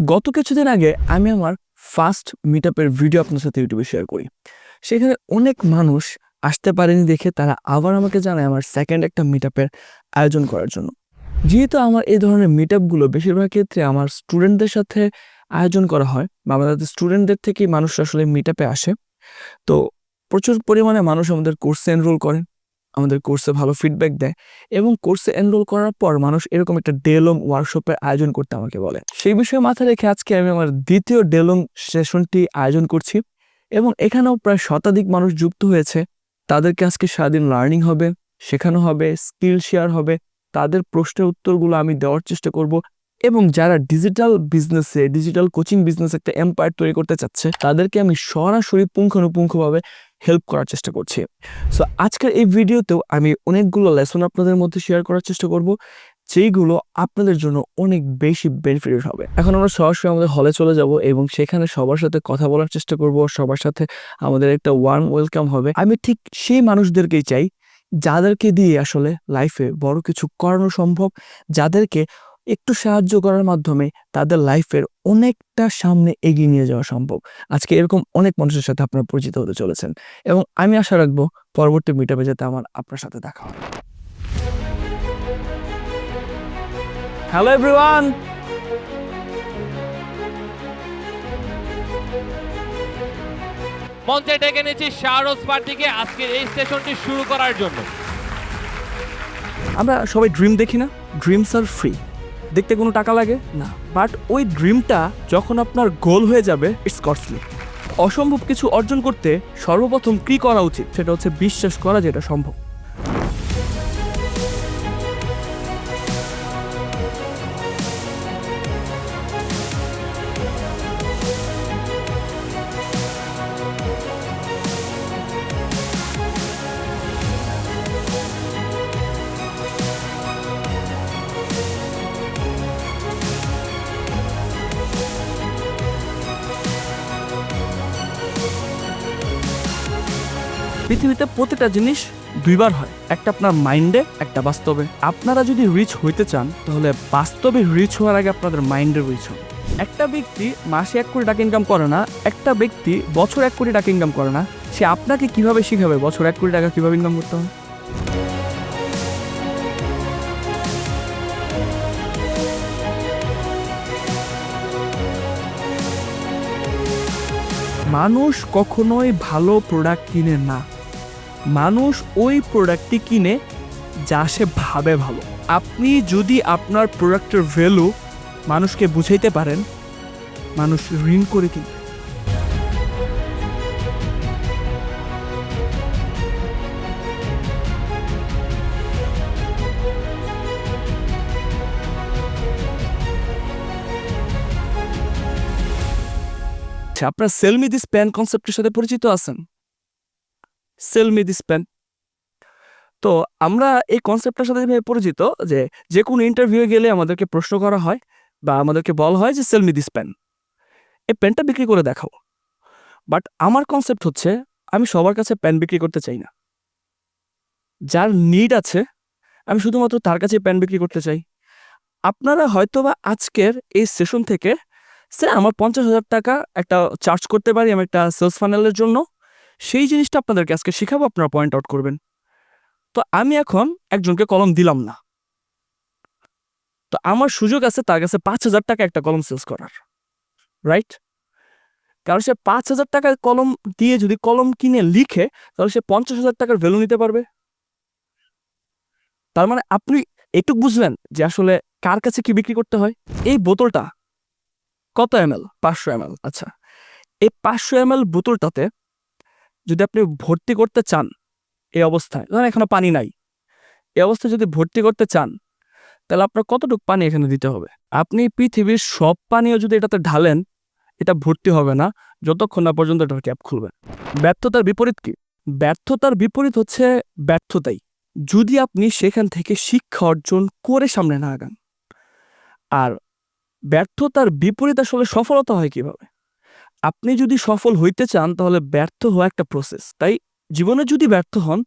গত কিছুদিন আগে আমি আমার ফার্স্ট মিট আপের ভিডিও আপনার সাথে ইউটিউবে শেয়ার করি। সেখানে অনেক মানুষ আসতে পারেনি দেখে তারা আবার আমাকে জানায় আমার সেকেন্ড একটা মিট আপের আয়োজন করার জন্য। যেহেতু আমার এই ধরনের মিট আপগুলো বেশিরভাগ ক্ষেত্রে আমার স্টুডেন্টদের সাথে আয়োজন করা হয়, বা আমাদের স্টুডেন্টদের থেকেই মানুষ আসলে মিট আপে আসে, তো প্রচুর পরিমাণে মানুষ আমাদের কোর্সে এনরোল করে আমাদের কোর্সে ভালো ফিডব্যাক দেয় এবং কোর্সে এনরোল করার পর মানুষ এরকম একটা ডেলং ওয়ার্কশপের আয়োজন করতে আমাকে বলে। সেই বিষয়ে মাথায় রেখে আজকে আমি আমার দ্বিতীয় ডেলং সেশনটি আয়োজন করছি এবং এখানেও প্রায় শতাধিক মানুষ যুক্ত হয়েছে। তাদেরকে আজকে সারাদিন লার্নিং হবে, শেখানো হবে স্কিল শেয়ার হবে, তাদের প্রশ্নের উত্তরগুলো আমি দেওয়ার চেষ্টা করব এবং যারা ডিজিটাল বিজনেসে ডিজিটাল কোচিং বিজনেস একটা এম্পায়ার তৈরি করতে চাচ্ছে, তাদেরকে আমি সরাসরি পুঙ্খানুপুঙ্খভাবে হেল্প করার চেষ্টা করছি। সো আজকের এই ভিডিওতেও আমি অনেকগুলো লেসন আপনাদের মধ্যে শেয়ার করার চেষ্টা করব, যেইগুলো আপনাদের জন্য অনেক বেশি বেনিফিটেড হবে। এখন আমরা সরাসরি আমাদের হলে চলে যাব এবং সেখানে সবার সাথে কথা বলার চেষ্টা করব, সবার সাথে আমাদের একটা ওয়ার্ম ওয়েলকাম হবে। আমি ঠিক সেই মানুষদেরকেই চাই, যাদেরকে দিয়ে আসলে লাইফে বড় কিছু করানো সম্ভব, যাদেরকে একটু সাহায্য করার মাধ্যমে তাদের লাইফের অনেকটা সামনে এগিয়ে নিয়ে যাওয়া সম্ভব। আজকে এরকম অনেক মানুষের সাথে আপনারা পরিচিত হতে চলেছেন এবং আমি আশা রাখব পরবর্তী মিটাপে যাতে আমার আপনার সাথে দেখা হয়। হ্যালো এভরিওয়ান মঞ্চে ডেকে নিয়েছি শাহরোজ পার্টিকে আজকের এই সেশনটি শুরু করার জন্য। আমরা সবাই ড্রিম দেখি না? ড্রিমস আর ফ্রি দেখতে কোনো টাকা লাগে? না। বাট ওই ড্রিমটা যখন আপনার গোল হয়ে যাবে ইটস কস্টলি অসম্ভব কিছু অর্জন করতে সর্বপ্রথম কী করা উচিত? সেটা হচ্ছে বিশ্বাস করা যেটা সম্ভব। পৃথিবীতে প্রতিটা জিনিস দুইবার হয়। একটা আপনার মাইন্ডে, একটা বাস্তবে। আপনারা যদি রিচ হইতে চান, তাহলে বাস্তবে রিচ হওয়ার আগে আপনাদের মাইন্ডে রিচ হবে একটা ব্যক্তি মাসে এক কোটি টাকা ইনকাম করে না, একটা ব্যক্তি বছর এক কোটি টাকা ইনকাম করে না, সে আপনাকে কীভাবে শিখাবে বছর এক কোটি টাকা কীভাবে ইনকাম করতে হবে? মানুষ কখনোই ভালো প্রোডাক্ট কিনে না। মানুষ ওই প্রোডাক্টটি কিনে যা সে ভাবে ভালো। আপনি যদি আপনার প্রোডাক্টের ভ্যালু মানুষকে বুঝাইতে পারেন, মানুষ ঋণ করে কিনবে। আচ্ছা আপনার সেলমি দিস প্যান কনসেপ্টের সাথে পরিচিত আছেন? Sell me this pen. তো আমরা এই কনসেপ্টটার সাথে যেভাবে পরিচিত যে যে কোনো ইন্টারভিউয়ে গেলে আমাদেরকে প্রশ্ন করা হয় বা আমাদেরকে বলা হয় যে সেল মি দিস প্যান। এই প্যানটা বিক্রি করে দেখাও। বাট আমার কনসেপ্ট হচ্ছে আমি সবার কাছে প্যান বিক্রি করতে চাই না। যার নিড আছে, আমি শুধুমাত্র তার কাছে প্যান বিক্রি করতে চাই। আপনারা হয়তোবা আজকের এই সেশন থেকে, স্যার, আমার পঞ্চাশ হাজার টাকা একটা চার্জ করতে পারি আমি একটা সেলস ফানেলের জন্য? সেই জিনিসটা আপনাদেরকে আজকে শেখাবো, আপনারা পয়েন্ট আউট করবেন। তো আমি এখন একজনকে কলম দিলাম না। তো আমার সুযোগ আছে তার কাছে পাঁচ হাজার টাকা একটা কলম সেলস করার রাইট কারণ সে পাঁচ হাজার টাকার কলম দিয়ে যদি কলম কিনে লিখে, তাহলে সে পঞ্চাশ হাজার টাকার ভ্যালু নিতে পারবে। তার মানে আপনি একটু বুঝলেন যে আসলে কার কাছে কি বিক্রি করতে হয়? এই বোতলটা কত এম এল পাঁচশো এম আচ্ছা এই পাঁচশো এম এল বোতলটাতে যদি আপনি ভর্তি করতে চান এই অবস্থায়, ধরেন এখনও পানি নাই, এই অবস্থায় যদি ভর্তি করতে চান, তাহলে আপনার কতটুকু পানি এখানে দিতে হবে? আপনি পৃথিবীর সব পানিও যদি এটাতে ঢালেন, এটা ভর্তি হবে না, যতক্ষণ না পর্যন্ত এটার ক্যাপ খুলবেন ব্যর্থতার বিপরীত কি? ব্যর্থতার বিপরীত হচ্ছে ব্যর্থতাই। যদি আপনি সেখান থেকে শিক্ষা অর্জন করে সামনে না আগান, আর ব্যর্থতার বিপরীত আসলে সফলতা হয় কীভাবে? আপনি যদি সফল হইতে চান, তাহলে ব্যর্থ হওয়া একটা প্রসেস তাই জীবনে যদি ব্যর্থ হন,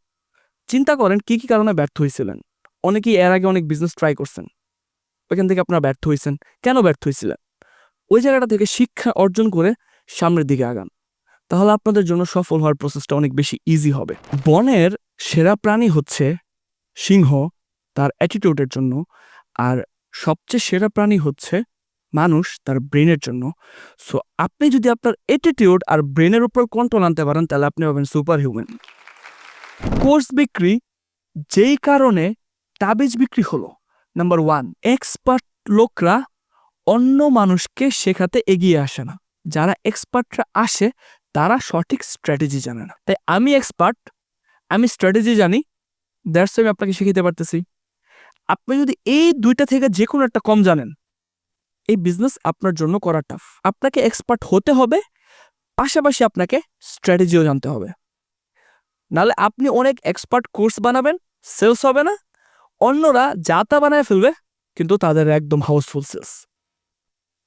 চিন্তা করেন কি কি কারণে ব্যর্থ হয়েছিলেন অনেকেই এর আগে অনেক বিজনেস ট্রাই করছেন। ওইখান থেকে আপনারা ব্যর্থ হয়েছেন কেন ব্যর্থ হয়েছিলেন ওই জায়গাটা থেকে শিক্ষা অর্জন করে সামনের দিকে আগান। তাহলে আপনাদের জন্য সফল হওয়ার প্রসেসটা অনেক বেশি ইজি হবে। বনের সেরা প্রাণী হচ্ছে সিংহ, তার অ্যাটিটিউডের জন্য। আর সবচেয়ে সেরা প্রাণী হচ্ছে মানুষ তার ব্রেনের জন্য। সো আপনি যদি আপনার অ্যাটিটিউড আর ব্রেনের উপর কন্ট্রোল আনতে পারেন, তাহলে আপনি হবেন সুপার হিউম্যান কোর্স বিক্রি যেই কারণে তাবিজ বিক্রি হলো। নাম্বার ওয়ান এক্সপার্ট লোকরা অন্য মানুষকে শেখাতে এগিয়ে আসে না। যারা এক্সপার্টরা আসে, তারা সঠিক স্ট্র্যাটেজি জানে না। তাই আমি এক্সপার্ট আমি স্ট্র্যাটেজি জানি দ্যাটস আমি আপনাকে শিখিতে পারতেছি। আপনি যদি এই দুইটা থেকে যে কোনো একটা কম জানেন এই বিজনেস আপনার জন্য করা টাফ আপনাকে এক্সপার্ট হতে হবে, পাশাপাশি আপনাকে স্ট্র্যাটেজিও জানতে হবে। নাহলে আপনি অনেক এক্সপার্ট কোর্স বানাবেন সেলস হবে না, অন্যরা যা তা বানায় ফেলবে, কিন্তু তাদের একদম হাউসফুল সেলস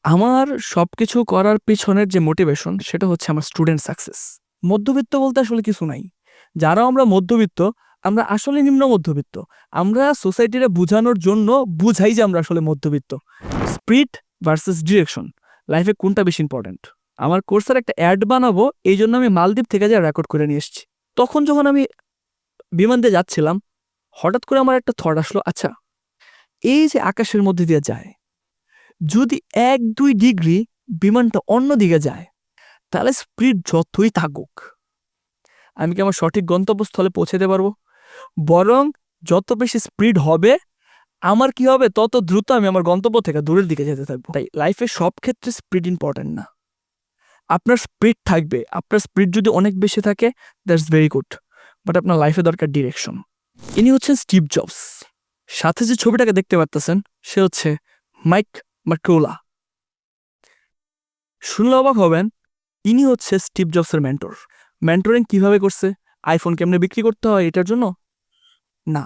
আমার সব কিছু করার পিছনের যে মোটিভেশন সেটা হচ্ছে আমার স্টুডেন্ট সাকসেস মধ্যবিত্ত বলতে আসলে কিছু নাই। যারা আমরা মধ্যবিত্ত, আমরা আসলে নিম্ন মধ্যবিত্ত। আমরা সোসাইটিরে বোঝানোর জন্য বুঝাই যে আমরা আসলে মধ্যবিত্ত। স্পিড ভার্সেস ডিরেকশন লাইফে কোনটা বেশি ইম্পর্ট্যান্ট আমার কোর্সের একটা অ্যাড বানাবো, এই জন্য আমি মালদ্বীপ থেকে যা রেকর্ড করে নিয়ে এসেছি। তখন যখন আমি বিমান দিয়ে যাচ্ছিলাম, হঠাৎ করে আমার একটা থট আসলো আচ্ছা এই যে আকাশের মধ্যে দিয়ে যায়, যদি এক দুই ডিগ্রি বিমানটা অন্য দিকে যায়, তাহলে স্পিড যতই থাকুক, আমি কি আমার সঠিক গন্তব্যস্থলে পৌঁছাতে পারব? বরং যত বেশি স্পিড হবে আমার কি হবে? তত দ্রুত আমি আমার গন্তব্য থেকে দূরের দিকে যেতে থাকব। তাই লাইফে সব ক্ষেত্রে স্পিড ইম্পর্টেন্ট না। আপনার স্পিড থাকবে। আপনার স্পিড যদি অনেক বেশি থাকে দ্যাটস ভেরি গুড বাট আপনার লাইফে দরকার ডিরেকশন ইনি হচ্ছেন স্টিভ জবস। সাথে যে ছবিটাকে দেখতে পারতেছেন, সে হচ্ছে মাইক মার্কোলা শুনলে অবাক হবেন, ইনি হচ্ছে স্টিভ জবসের মেন্টর মেন্টরিং কীভাবে করছে? আইফোন কেমনে বিক্রি করতে হয় এটার জন্য? না।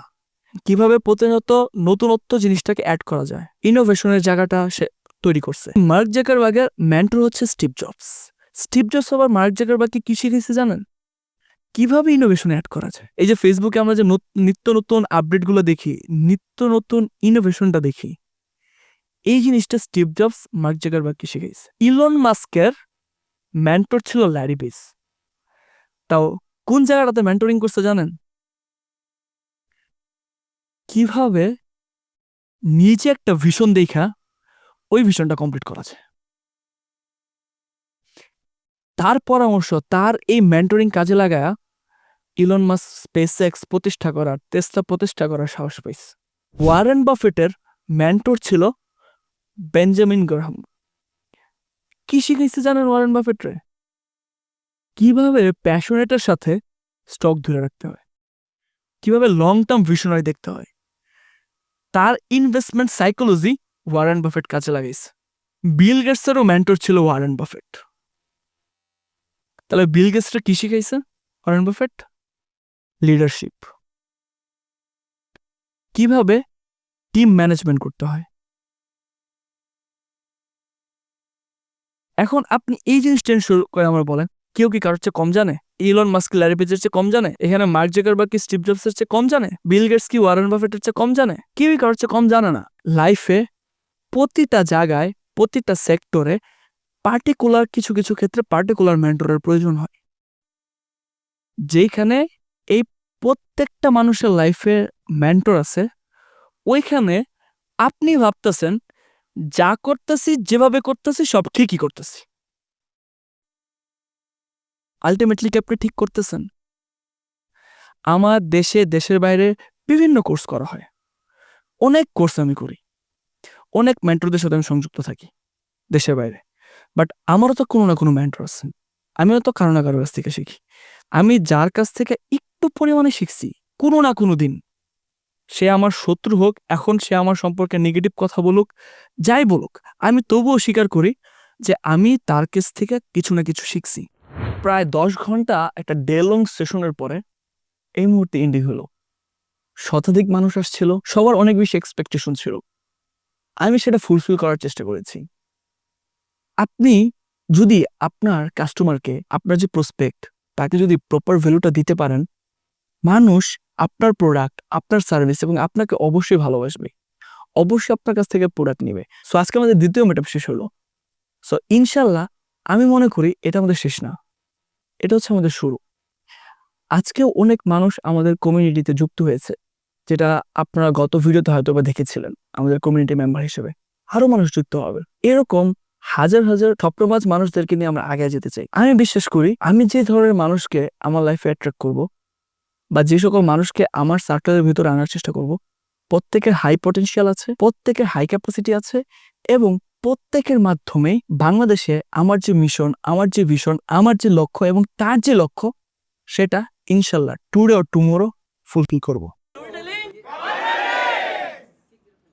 কীভাবে প্রতিনিয়ত নতুনত্ব জিনিসটাকে অ্যাড করা যায়। ইনোভেশনের জায়গাটা সে তৈরি করছে। মার্ক জাকারবার্গের মেন্টর হচ্ছে স্টিভ জবস স্টিভ জবস আবার মার্ক জাকারবার্গকে কি শিখেছে জানেন? কীভাবে ইনোভেশন অ্যাড করা যায়? এই যে ফেসবুকে আমরা যে নিত্য নতুন আপডেটগুলো দেখি, নিত্য নতুন ইনোভেশনটা দেখি, এই জিনিসটা স্টিভ জবস মার্ক জাকারবার্গকে শিখেছে ইলন মাস্কের মেন্টর ছিল ল্যারি বেস তাও কোন জায়গাটাতে মেন্টরিং করছে জানেন? কীভাবে নিজে একটা ভিশন দেখা ওই ভিশনটা কমপ্লিট করা যায়। তার পরামর্শ, তার এই মেন্টরিং কাজে লাগায়া ইলন মাস স্পেস এক্স প্রতিষ্ঠা করার টেসলা প্রতিষ্ঠা করার সাহস পাইছে। ওয়ারেন বাফেটের মেন্টর ছিল বেঞ্জামিন গ্রাহাম কি শিখেছে জানেন ওয়ারেন বাফেটরে কীভাবে প্যাশনেটের সাথে স্টক ধরে রাখতে হয়? কীভাবে লং টার্ম ভিশনারি দেখতে হয়? তার ইনভেস্টমেন্ট সাইকোলজি ওয়ারেন বাফেট কাজে লাগাইছে। বিল গেটসেরও মেন্টর ছিল ওয়ারেন বাফেট তাহলে বিল গেটসটা কি শিখাইছে ওয়ারেন বাফেট লিডারশিপ কীভাবে টিম ম্যানেজমেন্ট করতে হয়? এখন আপনি এই জিনিসটা শুরু করে আমার বলেন কেউ কি কারোর চেয়ে কম জানে? ইলন মাস্ক ল্যারি পেজের চেয়ে কম জানে? এখানে মার্ক বা কি স্টিভ জবসের চেয়ে কম জানে? বিল গেটস কি ওয়ারেন বাফেটের চেয়ে কম জানে? কেউই কারোর চেয়ে কম জানে না। লাইফে প্রতিটা জায়গায়, প্রতিটা সেক্টরে পার্টিকুলার কিছু কিছু ক্ষেত্রে পার্টিকুলার মেন্টরের প্রয়োজন হয়। যেখানে এই প্রত্যেকটা মানুষের লাইফে মেন্টর আছে, ওইখানে আপনি ভাবতেছেন, যা করতেছি, যেভাবে করতেছি, সব ঠিকই করতেছি। আলটিমেটলি কি আপনি ঠিক করতেছেন? আমার দেশে, দেশের বাইরে বিভিন্ন কোর্স করা হয়। অনেক কোর্স আমি করি। অনেক মেন্টরদের সাথে আমি সংযুক্ত থাকি দেশের বাইরে। বাট আমারও তো কোনো না কোনো মেন্টর আছে। আমিও তো কারও না কারও কাছ থেকে শিখি। আমি যার কাছ থেকে একটু পরিমাণে শিখছি, কোনো না কোনো দিন। সে আমার শত্রু হোক, এখন সে আমার সম্পর্কে নেগেটিভ কথা বলুক, যাই বলুক, আমি তবুও স্বীকার করি যে আমি তার কাছ থেকে কিছু না কিছু শিখছি। প্রায় দশ ঘণ্টা একটা ডে লং সেশনের পরে এই মুহূর্তে এন্ডিং হলো। শতাধিক মানুষ আসছিল, সবার অনেক বেশি এক্সপেকটেশন ছিল। আমি সেটা ফুলফিল করার চেষ্টা করেছি। আপনি যদি আপনার কাস্টমারকে আপনার যে প্রসপেক্ট তাকে যদি প্রপার ভ্যালুটা দিতে পারেন, মানুষ আপনার প্রোডাক্ট আপনার সার্ভিস এবং আপনাকে অবশ্যই ভালোবাসবে। অবশ্যই আপনার কাছ থেকে প্রোডাক্ট নেবে। সো আজকে আমাদের দ্বিতীয় মেটাপ শেষ হলো। সো ইনশাল্লাহ আমি মনে করি এটা আমাদের শেষ না। এটা হচ্ছে আমাদের শুরু। আজকেও অনেক মানুষ আমাদের কমিউনিটিতে যুক্ত হয়েছে, যেটা আপনারা গত ভিডিওতে হয়তো বা দেখেছিলেন, আমাদের কমিউনিটি মেম্বার হিসেবে। আরও মানুষ যুক্ত হবে। এরকম হাজার হাজার স্বপ্নবাজ মানুষদেরকে নিয়ে আমরা আগে যেতে চাই। আমি বিশ্বাস করি, আমি যে ধরনের মানুষকে আমার লাইফে অ্যাট্রাক্ট করব, বা যে সকল মানুষকে আমার সার্কেলের ভিতরে আনার চেষ্টা করব, প্রত্যেকের হাই পটেনশিয়াল আছে, প্রত্যেকের হাই ক্যাপাসিটি আছে, এবং প্রত্যেকের মাধ্যমে বাংলাদেশে আমার যে মিশন আমার যে ভিশন আমার যে লক্ষ্য এবং তার যে লক্ষ্য, সেটা ইনশাল্লাহ টুডে ও টুমোরো ফুলফিল করব।